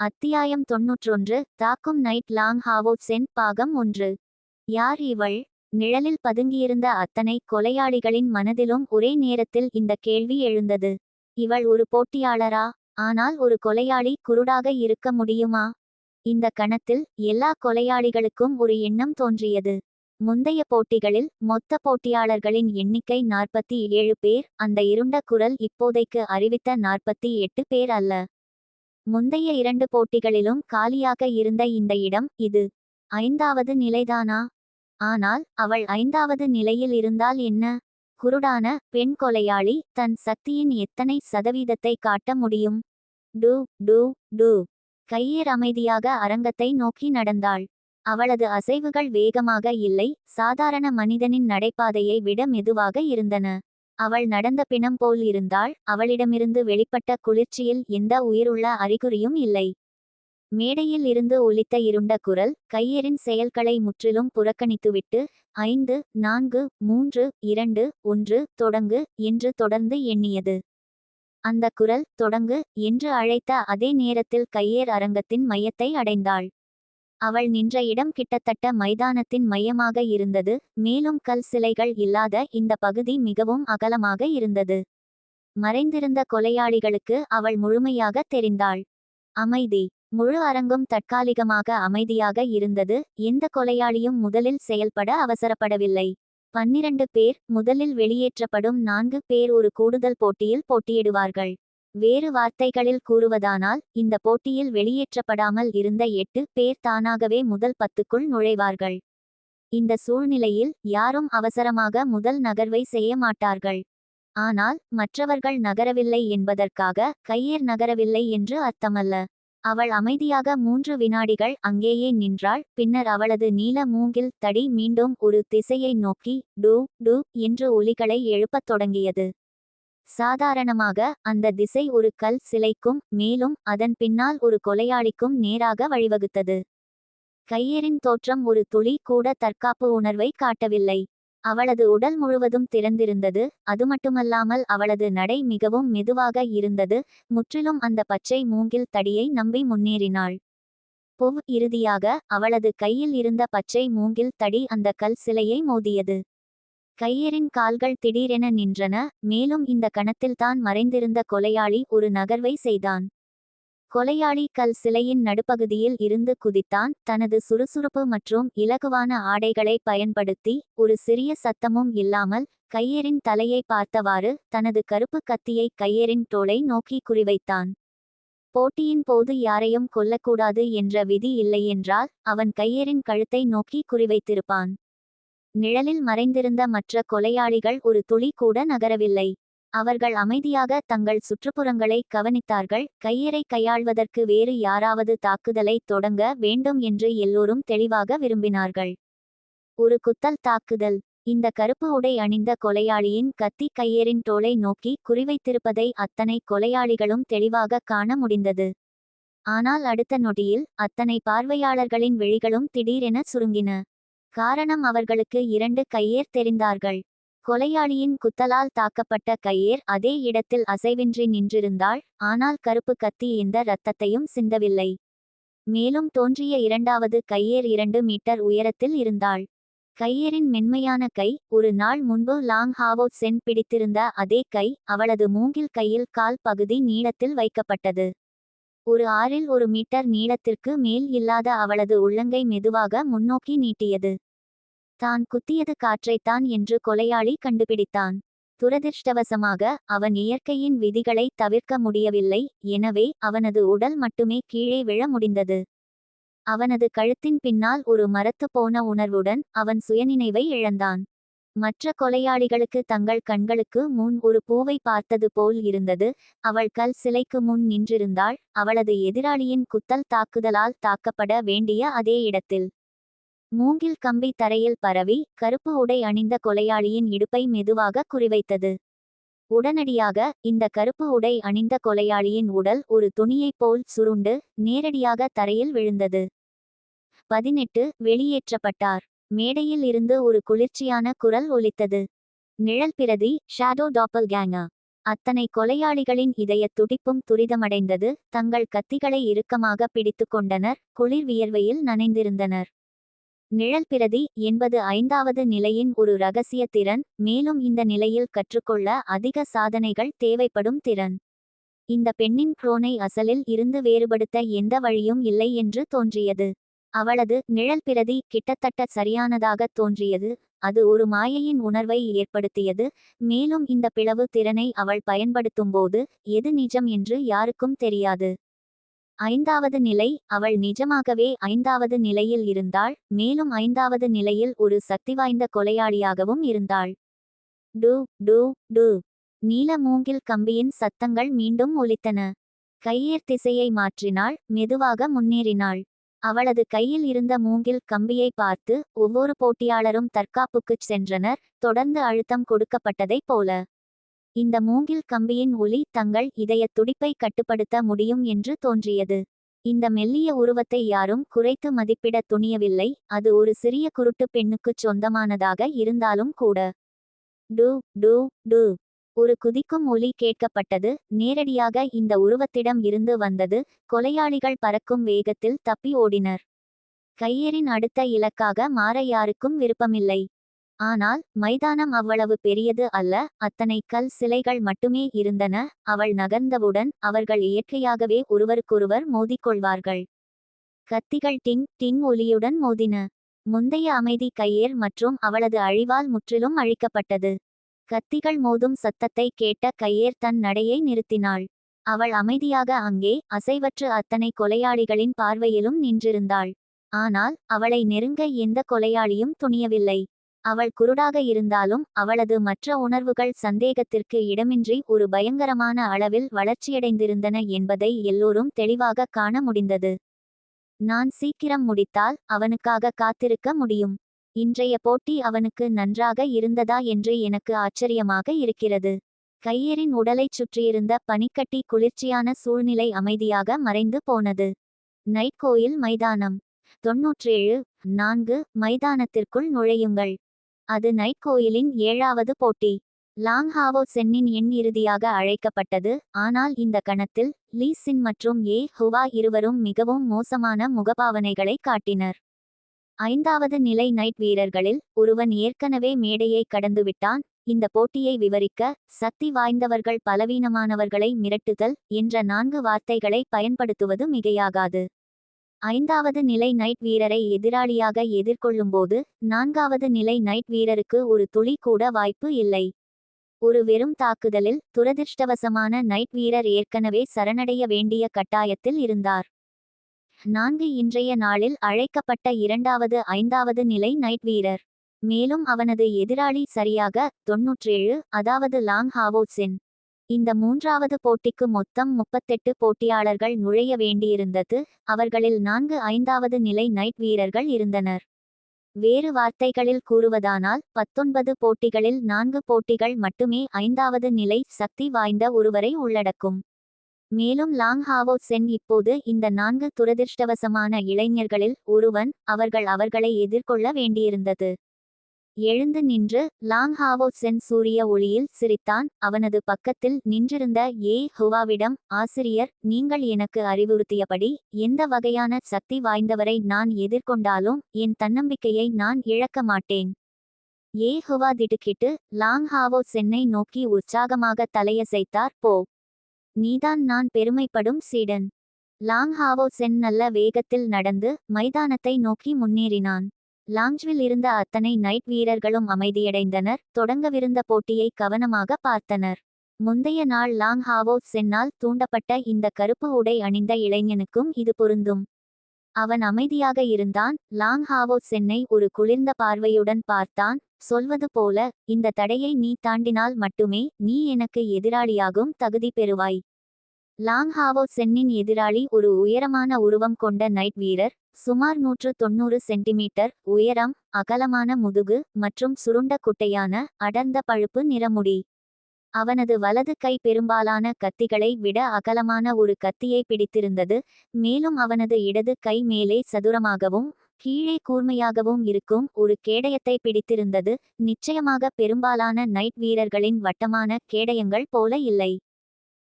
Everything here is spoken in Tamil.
அத்தியாயம் தொன்னூற்றொன்று தாக்கும் நைட் லாங் ஹாவோ சென் பாகம் ஒன்று. யார் இவள்? நிழலில் பதுங்கியிருந்த அத்தனை கொலையாளிகளின் மனதிலும் ஒரே நேரத்தில் இந்த கேள்வி எழுந்தது. இவள் ஒரு போட்டியாளரா? ஆனால் ஒரு கொலையாளி குருடாக இருக்க முடியுமா? இந்த கணத்தில் எல்லா கொலையாளிகளுக்கும் ஒரு எண்ணம் தோன்றியது. முந்தைய போட்டிகளில் மொத்த போட்டியாளர்களின் எண்ணிக்கை நாற்பத்தி ஏழு பேர் அந்த இருண்ட குரல் இப்போதைக்கு அறிவித்த நாற்பத்தி எட்டு பேர் அல்ல. முந்தைய இரண்டு போட்டிகளிலும் காலியாக இருந்த இந்த இடம் இது. ஐந்தாவது நிலைதானா? ஆனால் அவள் ஐந்தாவது நிலையில் இருந்தால் என்ன? குருடான பெண் கொலையாளி தன் சக்தியின் எத்தனை சதவீதத்தை காட்ட முடியும்? டு டு டு. கையேர் அமைதியாக அரங்கத்தை நோக்கி நடந்தாள். அவளது அசைவுகள் வேகமாக இல்லை சாதாரண மனிதனின் நடைபாதையை விட மெதுவாக இருந்தன. அவள் நடந்த பிணம் போல் இருந்தாள் அவளிடமிருந்து வெளிப்பட்ட குளிர்ச்சியில் எந்த உயிருள்ள அறிகுறியும் இல்லை. மேடையில் இருந்து ஒலித்த இருண்ட குரல் கையரின் செயல்களை முற்றிலும் புறக்கணித்துவிட்டு ஐந்து நான்கு மூன்று இரண்டு ஒன்று தொடங்கு என்று தொடர்ந்து எண்ணியது. அந்த குரல் தொடங்கு என்று அழைத்த அதே நேரத்தில் கையேர் அரங்கத்தின் மையத்தை அடைந்தாள். அவள் நின்ற இடம் கிட்டத்தட்ட மைதானத்தின் மையமாக இருந்தது. மேலும் கல் சிலைகள் இல்லாத இந்த பகுதி மிகவும் அகலமாக இருந்தது. மறைந்திருந்த கொலையாளிகளுக்கு அவள் முழுமையாக தெரிந்தாள். அமைதி. முழு அரங்கும் தற்காலிகமாக அமைதியாக இருந்தது. எந்த கொலையாளியும் முதலில் செயல்பட அவசரப்படவில்லை. பன்னிரண்டு பேர் முதலில் வெளியேற்றப்படும் நான்கு பேர் ஒரு கூடுதல் போட்டியில் போட்டியிடுவார்கள். வேறு வார்த்தைகளில் கூறுவதானால் இந்த போட்டியில் வெளியேற்றப்படாமல் இருந்த எட்டு பேர் தானாகவே முதல் பத்துக்குள் நுழைவார்கள். இந்த சூழ்நிலையில் யாரும் அவசரமாக முதல் நகர்வை செய்ய மாட்டார்கள். ஆனால் மற்றவர்கள் நகரவில்லை என்பதற்காக கையேர் நகரவில்லை என்று அர்த்தமல்ல. அவள் அமைதியாக மூன்று வினாடிகள் அங்கேயே நின்றாள் பின்னர் அவளது நீல மூங்கில் தடி மீண்டும் ஒரு திசையை நோக்கி டூ டூ என்று ஒலிகளை எழுப்பத் தொடங்கியது. சாதாரணமாக அந்த திசை ஒரு கல் சிலைக்கும் மேலும் அதன் பின்னால் ஒரு கொலையாளிக்கும் நேராக வழிவகுத்தது. கையரின் தோற்றம் ஒரு துளி கூட தற்காப்பு உணர்வை காட்டவில்லை. அவளது உடல் முழுவதும் திறந்திருந்தது. அது மட்டுமல்லாமல் அவளது நடை மிகவும் மெதுவாக இருந்தது. முற்றிலும் அந்த பச்சை மூங்கில் தடியை நம்பி முன்னேறினாள். பொவ் இறுதியாக அவளது கையில் இருந்த பச்சை மூங்கில் தடி அந்த கல் சிலையை மோதியது. கையரின் கால்கள் திடீரென நின்றன மேலும் இந்த கணத்தில்தான் மறைந்திருந்த கொலையாளி ஒரு நகர்வை செய்தான். கொலையாளி கல் சிலையின் நடுப்பகுதியில் இருந்து குதித்தான் தனது சுறுசுறுப்பு மற்றும் இலகுவான ஆடைகளை பயன்படுத்தி ஒரு சிறிய சத்தமும் இல்லாமல் கையரின் தலையை பார்த்தவாறு தனது கருப்பு கத்தியை கையரின் தோளை நோக்கி குறிவைத்தான். போட்டியின் போது யாரையும் கொல்லக்கூடாது என்ற விதி இல்லையென்றால் அவன் கையரின் கழுத்தை நோக்கி குறிவைத்திருப்பான். நிழலில் மறைந்திருந்த மற்ற கொலையாளிகள் ஒரு துளி கூட நகரவில்லை. அவர்கள் அமைதியாக தங்கள் சுற்றுப்புறங்களை கவனித்தார்கள். கையறை கையாள்வதற்கு வேறு யாராவது தாக்குதலை தொடங்க வேண்டும் என்று எல்லோரும் தெளிவாக விரும்பினார்கள். ஒரு குத்தல் தாக்குதல். இந்த கருப்பு உடை அணிந்த கொலையாளியின் கத்தி கையேறின் தோலை நோக்கி குறிவைத்திருப்பதை அத்தனை கொலையாளிகளும் தெளிவாக காண முடிந்தது. ஆனால் அடுத்த நொடியில் அத்தனை பார்வையாளர்களின் விழிகளும் திடீரென சுருங்கின. காரணம் அவர்களுக்கு இரண்டு கையேர் தெரிந்தார்கள். கொலையாளியின் குத்தலால் தாக்கப்பட்ட கையேர் அதே இடத்தில் அசைவின்றி நின்றிருந்தாள் ஆனால் கருப்பு கத்தி இந்த இரத்தத்தையும் சிந்தவில்லை. மேலும் தோன்றிய இரண்டாவது கையேர் இரண்டு மீட்டர் உயரத்தில் இருந்தாள். கையேரின் மென்மையான கை ஒரு நாள் முன்பு லாங் ஹாவோ சென் பிடித்திருந்த அதே கை அவளது மூங்கில் கையில் கால் பகுதி நீளத்தில் வைக்கப்பட்டது. ஒரு ஆறில் ஒரு மீட்டர் நீளத்திற்கு மேல் இல்லாத அவளது உள்ளங்கை மெதுவாக முன்னோக்கி நீட்டியது. தான் குத்தியது காற்றைத்தான் என்று கொலையாளி கண்டுபிடித்தான். துரதிர்ஷ்டவசமாக அவன் இயற்கையின் விதிகளை தவிர்க்க முடியவில்லை எனவே அவனது உடல் மட்டுமே கீழே விழ முடிந்தது. அவனது கழுத்தின் பின்னால் ஒரு மரத்து போன உணர்வுடன் அவன் சுயநினைவை இழந்தான். மற்ற கொலையாளிகளுக்கு தங்கள் கண்களுக்கு முன் ஒரு பூவை பார்த்தது போல் இருந்தது. அவள் கல் சிலைக்கு முன் நின்றிருந்தாள். அவளது எதிராளியின் குத்தல் தாக்குதலால் தாக்கப்பட வேண்டிய அதே இடத்தில் மூங்கில் கம்பி தரையில் பரவி கருப்பு உடை அணிந்த கொலையாளியின் இடுப்பை மெதுவாக குறிவைத்தது. உடனடியாக இந்த கருப்பு உடை அணிந்த கொலையாளியின் உடல் ஒரு துணியைப் போல் சுருண்டு நேரடியாக தரையில் விழுந்தது. பதினெட்டு. வெளியேற்றப்பட்டார். மேடையில் இருந்து ஒரு குளிர்ச்சியான குரல் ஒலித்தது. நிழல் பிரதி ஷாடோ டாப்பல் கேங்கா அத்தனை கொலையாளிகளின் இதயத் துடிப்பும் துரிதமடைந்தது தங்கள் கத்திகளை இறுக்கமாக பிடித்துக் கொண்டனர் குளிர் வியர்வையில் நனைந்திருந்தனர். நிழல் பிரதி என்பது ஐந்தாவது நிலையின் ஒரு ரகசிய திறன் மேலும் இந்த நிலையில் கற்றுக்கொள்ள அதிக சாதனைகள் தேவைப்படும் திறன். இந்த பெண்ணின் குரோனை அசலில் இருந்து வேறுபடுத்த எந்த வழியும் இல்லை என்று தோன்றியது. அவளது நிழல் பிரதி கிட்டத்தட்ட சரியானதாக தோன்றியது. அது ஒரு மாயையின் உணர்வை ஏற்படுத்தியது. மேலும் இந்த பிளவு திறனை அவள் பயன்படுத்தும்போது எது நிஜம் என்று யாருக்கும் தெரியாது. ஐந்தாவது நிலை அவள் நிஜமாகவே ஐந்தாவது நிலையில் இருந்தாள். மேலும் ஐந்தாவது நிலையில் ஒரு சக்திவாய்ந்த கொலையாளியாகவும் இருந்தாள். டு டு டு. நீல மூங்கில் கம்பியின் சத்தங்கள் மீண்டும் ஒலித்தன. கையேர் திசையை மாற்றினாள். மெதுவாக முன்னேறினாள். அவளது கையில் இருந்த மூங்கில் கம்பியை பார்த்து ஒவ்வொரு போட்டியாளரும் தற்காப்புக்குச் சென்றனர் தொடர்ந்து அழுத்தம் கொடுக்கப்பட்டதைப் போல. இந்த மூங்கில் கம்பியின் ஒலி தங்கள் இதயத் துடிப்பை கட்டுப்படுத்த முடியும் என்று தோன்றியது. இந்த மெல்லிய உருவத்தை யாரும் குறைத்து மதிப்பிட துணியவில்லை அது ஒரு சிறிய குருட்டு பெண்ணுக்குச் சொந்தமானதாக இருந்தாலும் கூட. டு டு டு. ஒரு குதிக்கும் ஒலி கேட்கப்பட்டது. நேரடியாக இந்த உருவத்திடம் இருந்து வந்தது. கொலையாளிகள் பறக்கும் வேகத்தில் தப்பி ஓடினர். கையேறின் அடுத்த இலக்காக மாற யாருக்கும் விருப்பமில்லை. ஆனால் மைதானம் அவ்வளவு பெரியது அல்ல. அத்தனை கல் சிலைகள் மட்டுமே இருந்தன. அவள் நகர்ந்தவுடன் அவர்கள் இயற்கையாகவே ஒருவருக்கொருவர் மோதிக்கொள்வார்கள். கத்திகள் டிங் டிங் ஒலியுடன் மோதின. முந்தைய அமைதி கையேர் மற்றும் அவளது அழிவால் முற்றிலும் அழிக்கப்பட்டது. கத்திகள் மோதும் சத்தத்தை கேட்ட கையேர் தன் நடையை நிறுத்தினாள். அவள் அமைதியாக அங்கே அசைவற்று அத்தனை கொலையாளிகளின் பார்வையிலும் நின்றிருந்தாள். ஆனால் அவளை நெருங்க எந்த கொலையாளியும் துணியவில்லை. அவள் குருடாக இருந்தாலும் அவளது மற்ற உணர்வுகள் சந்தேகத்திற்கு இடமின்றி ஒரு பயங்கரமான அளவில் வளர்ச்சியடைந்திருந்தன என்பதை எல்லோரும் தெளிவாக காண முடிந்தது. நான் சீக்கிரம் முடித்தால் அவனுக்காக காத்திருக்க முடியும். இன்றைய போட்டி அவனுக்கு நன்றாக இருந்ததா என்று எனக்கு ஆச்சரியமாக இருக்கிறது. கையரின் உடலைச் சுற்றியிருந்த பனிக்கட்டி குளிர்ச்சியான சூழ்நிலை அமைதியாக மறைந்து போனது. நைட் கோயில் மைதானம். தொன்னூற்றேழு நான்கு மைதானத்திற்குள் நுழையுங்கள். அது நைட் கோயிலின் ஏழாவது போட்டி. லாங் ஹாவோ சென்னின் எண் இறுதியாக அழைக்கப்பட்டது. ஆனால் இந்த கணத்தில் லீ சின் மற்றும் ஏ ஹுவா இருவரும் மிகவும் மோசமான முகபாவனைகளை காட்டினர். ஐந்தாவது நிலை நைட் வீரர்களில் ஒருவன் ஏற்கனவே மேடையை கடந்துவிட்டான். இந்த போட்டியை விவரிக்க சக்தி வாய்ந்தவர்கள் பலவீனமானவர்களை மிரட்டுதல் என்ற நான்கு வார்த்தைகளை பயன்படுத்துவது மிகையாகாது. ஐந்தாவது நிலை நைட் வீரரை எதிராளியாக எதிர்கொள்ளும்போது நான்காவது நிலை நைட் வீரருக்கு ஒரு துளி கூட வாய்ப்பு இல்லை. ஒரு வெறும் தாக்குதலில் துரதிர்ஷ்டவசமான நைட் வீரர் ஏற்கனவே சரணடைய வேண்டிய கட்டாயத்தில் இருந்தார். நான்கு இன்றைய நாளில் அழைக்கப்பட்ட இரண்டாவது ஐந்தாவது நிலை நைட் வீரர். மேலும் அவனது எதிராளி சரியாக தொன்னூற்றேழு அதாவது லாங் ஹாவோசின் இந்த மூன்றாவது போட்டிக்கு மொத்தம் முப்பத்தெட்டு போட்டியாளர்கள் நுழைய வேண்டியிருந்தது. அவர்களில் நான்கு ஐந்தாவது நிலை நைட் வீரர்கள் இருந்தனர். வேறு வார்த்தைகளில் கூறுவதானால் பத்தொன்பது போட்டிகளில் நான்கு போட்டிகள் மட்டுமே ஐந்தாவது நிலை சக்தி வாய்ந்த ஒருவரை உள்ளடக்கும். மேலும் லாங் ஹாவோ சென் இப்போது இந்த நான்கு துரதிர்ஷ்டவசமான இளைஞர்களில் ஒருவன் அவர்கள் அவர்களை எதிர்கொள்ள வேண்டியிருந்தது. எழுந்து நின்று லாங் ஹாவோ சென் சூரிய ஒளியில் சிரித்தான் அவனது பக்கத்தில் நின்றிருந்த ஏ. ஹுவாவிடம் ஆசிரியர் நீங்கள் எனக்கு அறிவுறுத்தியபடி எந்த வகையான சக்தி வாய்ந்தவரை நான் எதிர்கொண்டாலும் என் தன்னம்பிக்கையை நான் இழக்க மாட்டேன். ஏ. ஹுவா திடுக்கிட்டு லாங் ஹாவோ சென்னை நோக்கி உற்சாகமாக தலையசைத்தார் போ. நீதான் நான் பெருமைப்படும் சீடன். லாங் ஹாவோ சென் நல்ல வேகத்தில் நடந்து மைதானத்தை நோக்கி முன்னேறினான். லாங்ஜ்வில் இருந்த அத்தனை நைட் வீரர்களும் அமைதியடைந்தனர் தொடங்கவிருந்த போட்டியை கவனமாக பார்த்தனர். முந்தைய நாள் லாங் ஹாவோ சென்னால் தூண்டப்பட்ட இந்த கருப்பு உடை அணிந்த இளைஞனுக்கும் இது பொருந்தும். அவன் அமைதியாக இருந்தான். லாங் ஹாவோ சென்னை ஒரு குளிர்ந்த பார்வையுடன் பார்த்தான். சொல்வது போல இந்த தடையை நீ தாண்டினால் மட்டுமே நீ எனக்கு எதிராளியாகும் தகுதி பெறுவாய் லாங் ஹாவோ சென்னின் எதிராளி ஒரு உயரமான உருவம் கொண்ட நைட் வீரர் சுமார் நூற்று தொன்னூறு சென்டிமீட்டர் உயரம் அகலமான முதுகு மற்றும் சுருண்ட குட்டையான அடர்ந்த பழுப்பு நிறமுடி. அவனது வலது கை பெரும்பாலான கத்திகளை விட அகலமான ஒரு கத்தியை பிடித்திருந்தது மேலும் அவனது இடது கை மேலே சதுரமாகவும் கீழே கூர்மையாகவும் இருக்கும் ஒரு கேடயத்தை பிடித்திருந்தது நிச்சயமாக பெரும்பாலான நைட் வீரர்களின் வட்டமான கேடயங்கள் போல இல்லை.